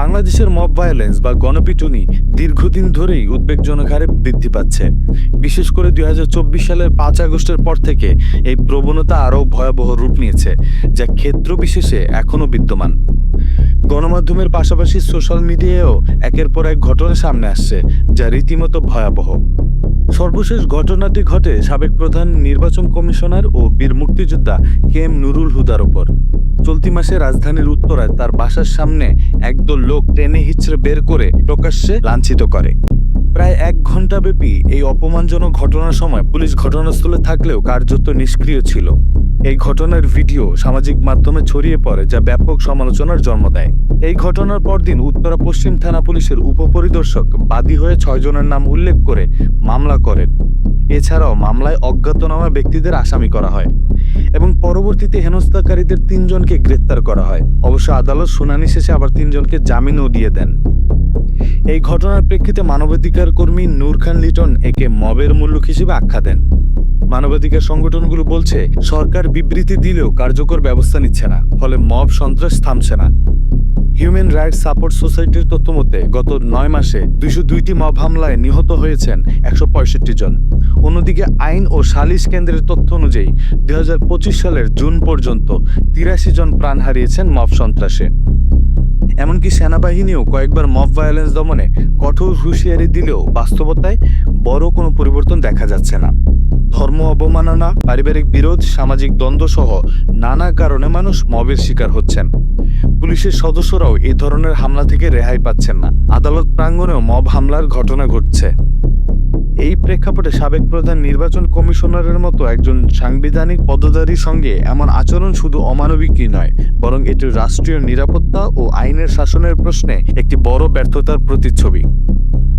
বাংলাদেশের mob violence বা গণপিটুনি দীর্ঘদিন ধরেই উদ্বেগজনক হারে বৃদ্ধি পাচ্ছে। বিশেষ করে দুই হাজার চব্বিশ সালের পাঁচ আগস্টের পর থেকে এই প্রবণতা আরও ভয়াবহ রূপ নিয়েছে, যা ক্ষেত্র বিশেষে এখনও বিদ্যমান। গণমাধ্যমের পাশাপাশি সোশ্যাল মিডিয়ায়ও একের পর এক ঘটনা সামনে আসছে, যা রীতিমতো ভয়াবহ। সর্বশেষ ঘটনাটি ঘটে সাবেক প্রধান নির্বাচন কমিশনার ও বীর মুক্তিযোদ্ধা কে এম নুরুল হুদার ওপর। চলতি মাসে রাজধানীর উত্তরায় তার বাসার সামনে একদল লোক টেনে হিচড়ে বের করে প্রকাশ্যে লাঞ্ছিত করে। প্রায় এক ঘণ্টা ব্যাপী এই অপমানজনক ঘটনার সময় পুলিশ ঘটনাস্থলে থাকলেও কার্যত নিষ্ক্রিয় ছিল। এই ঘটনার ভিডিও সামাজিক মাধ্যমে ছড়িয়ে পড়ে যা ব্যাপক সমালোচনার জন্ম দেয়। এই ঘটনার পরদিন উত্তরা পশ্চিম থানা পুলিশের উপপরিদর্শক বাদী হয়ে ছয়জনের নাম উল্লেখ করে মামলা করেন। এছাড়াও মামলায় অজ্ঞাতনামা ব্যক্তিদের আসামি করা হয়। এবং পরবর্তীতে হেনস্থাকারীদের তিনজনকে গ্রেপ্তার করা হয়। অবশ্য আদালত শুনানি শেষে আবার তিনজনকে জামিনও দিয়ে দেন। এই ঘটনার প্রেক্ষিতে মানবাধিকার কর্মী নূর খান লিটন একে মবের মূল্যক হিসেবে আখ্যা দেন। মানবাধিকার সংগঠনগুলো বলছে, সরকার বিবৃতি দিলেও কার্যকর ব্যবস্থা নিচ্ছে না, ফলে মব সন্ত্রাস থামছে না। হিউম্যান রাইটস সাপোর্ট সোসাইটির তথ্য মতে, গত নয় মাসে দুইশো দুইটি মব হামলায় নিহত হয়েছেন একশো পঁয়ষট্টি জন। অন্যদিকে আইন ও সালিশ কেন্দ্রের তথ্য অনুযায়ী দুই হাজার পঁচিশ সালের জুন পর্যন্ত তিরাশি জন প্রাণ হারিয়েছেন মব সন্ত্রাসে। এমনকি সেনাবাহিনীও কয়েকবার মব ভায়োলেন্স দমনে কঠোর হুঁশিয়ারি দিলেও বাস্তবতায় বড় কোনো পরিবর্তন দেখা যাচ্ছে না। ধর্ম অবমাননা, পারিবারিক বিরোধ, সামাজিক দ্বন্দ্ব সহ নানা কারণে মানুষ মবের শিকার হচ্ছেন। পুলিশের সদস্যরাও এই ধরনের হামলা থেকে রেহাই পাচ্ছেন না। আদালত প্রাঙ্গণেও মব হামলার ঘটনা ঘটছে। এই প্রেক্ষাপটে সাবেক প্রধান নির্বাচন কমিশনারের মতো একজন সাংবিধানিক পদধারীর সঙ্গে এমন আচরণ শুধু অমানবিকই নয়, বরং এটি রাষ্ট্রীয় নিরাপত্তা ও আইনের শাসনের প্রশ্নে একটি বড় ব্যর্থতার প্রতিচ্ছবি।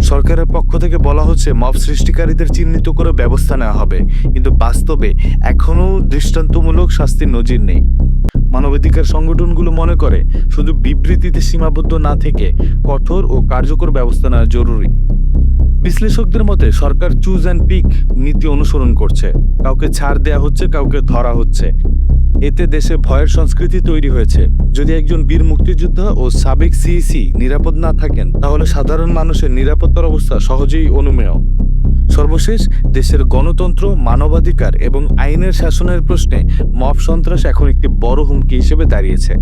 সরকারের পক্ষ থেকে বলা হচ্ছে, মব সৃষ্টিকারীদের চিহ্নিত করে ব্যবস্থা নেওয়া হবে, কিন্তু বাস্তবে এখনও দৃষ্টান্তমূলক শাস্তির নজির নেই। মানবাধিকার সংগঠনগুলো মনে করে, শুধু বিবৃতিতে সীমাবদ্ধ না থেকে কঠোর ও কার্যকর ব্যবস্থা নেওয়া জরুরি। বিশ্লেষকদের মতে, সরকার চুজ অ্যান্ড পিক নীতি অনুসরণ করছে। কাউকে ছাড় দেয়া হচ্ছে, কাউকে ধরা হচ্ছে। এতে দেশে ভয়ের সংস্কৃতি তৈরি হয়েছে। যদি একজন বীর মুক্তিযোদ্ধা ও সাবেক সিইসি নিরাপদ না থাকেন, তাহলে সাধারণ মানুষের নিরাপত্তার অবস্থা সহজেই অনুমেয়। সর্বশেষ, দেশের গণতন্ত্র, মানবাধিকার এবং আইনের শাসনের প্রশ্নে মব সন্ত্রাস এখন একটি বড় হুমকি হিসেবে দাঁড়িয়েছে।